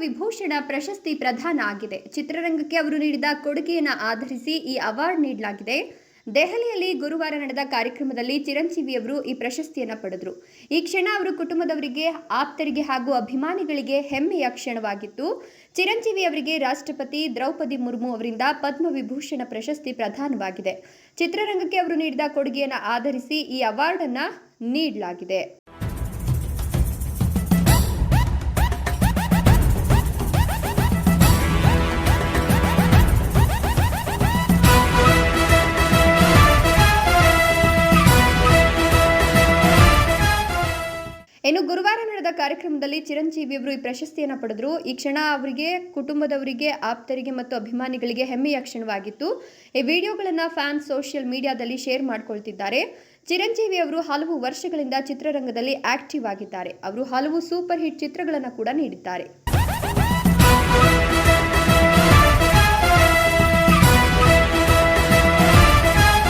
ವಿಭೂಷಣ ಪ್ರಶಸ್ತಿ ಪ್ರದಾನ ಆಗಿದೆ. ಚಿತ್ರರಂಗಕ್ಕೆ ಅವರು ನೀಡಿದ ಕೊಡುಗೆಯನ್ನು ಆಧರಿಸಿ ಈ ಅವಾರ್ಡ್ ನೀಡಲಾಗಿದೆ. ದೆಹಲಿಯಲ್ಲಿ ಗುರುವಾರ ನಡೆದ ಕಾರ್ಯಕ್ರಮದಲ್ಲಿ ಚಿರಂಜೀವಿ ಅವರು ಈ ಪ್ರಶಸ್ತಿಯನ್ನು ಪಡೆದರು. ಈ ಕ್ಷಣ ಅವರು ಕುಟುಂಬದವರಿಗೆ, ಆಪ್ತರಿಗೆ ಹಾಗೂ ಅಭಿಮಾನಿಗಳಿಗೆ ಹೆಮ್ಮೆಯ ಕ್ಷಣವಾಗಿತ್ತು. ಚಿರಂಜೀವಿ ಅವರಿಗೆ ರಾಷ್ಟ್ರಪತಿ ದ್ರೌಪದಿ ಮುರ್ಮು ಅವರಿಂದ ಪದ್ಮವಿಭೂಷಣ ಪ್ರಶಸ್ತಿ ಪ್ರದಾನವಾಗಿದೆ. ಚಿತ್ರರಂಗಕ್ಕೆ ಅವರು ನೀಡಿದ ಕೊಡುಗೆಯನ್ನು ಆಧರಿಸಿ ಈ ಅವಾರ್ಡನ್ನು ನೀಡಲಾಗಿದೆ. ಇನ್ನು ಗುರುವಾರ ನಡೆದ ಕಾರ್ಯಕ್ರಮದಲ್ಲಿ ಚಿರಂಜೀವಿ ಅವರು ಈ ಪ್ರಶಸ್ತಿಯನ್ನು ಪಡೆದರು. ಈ ಕ್ಷಣ ಅವರಿಗೆ, ಕುಟುಂಬದವರಿಗೆ, ಆಪ್ತರಿಗೆ ಮತ್ತು ಅಭಿಮಾನಿಗಳಿಗೆ ಹೆಮ್ಮೆಯ ಕ್ಷಣವಾಗಿತ್ತು. ಈ ವಿಡಿಯೋಗಳನ್ನು ಫ್ಯಾನ್ಸ್ ಸೋಷಿಯಲ್ ಮೀಡಿಯಾದಲ್ಲಿ ಶೇರ್ ಮಾಡ್ಕೊಳ್ತಿದ್ದಾರೆ. ಚಿರಂಜೀವಿ ಅವರು ಹಲವು ವರ್ಷಗಳಿಂದ ಚಿತ್ರರಂಗದಲ್ಲಿ ಆಕ್ಟಿವ್ ಆಗಿದ್ದಾರೆ. ಅವರು ಹಲವು ಸೂಪರ್ ಹಿಟ್ ಚಿತ್ರಗಳನ್ನು ಕೂಡ ನೀಡಿದ್ದಾರೆ.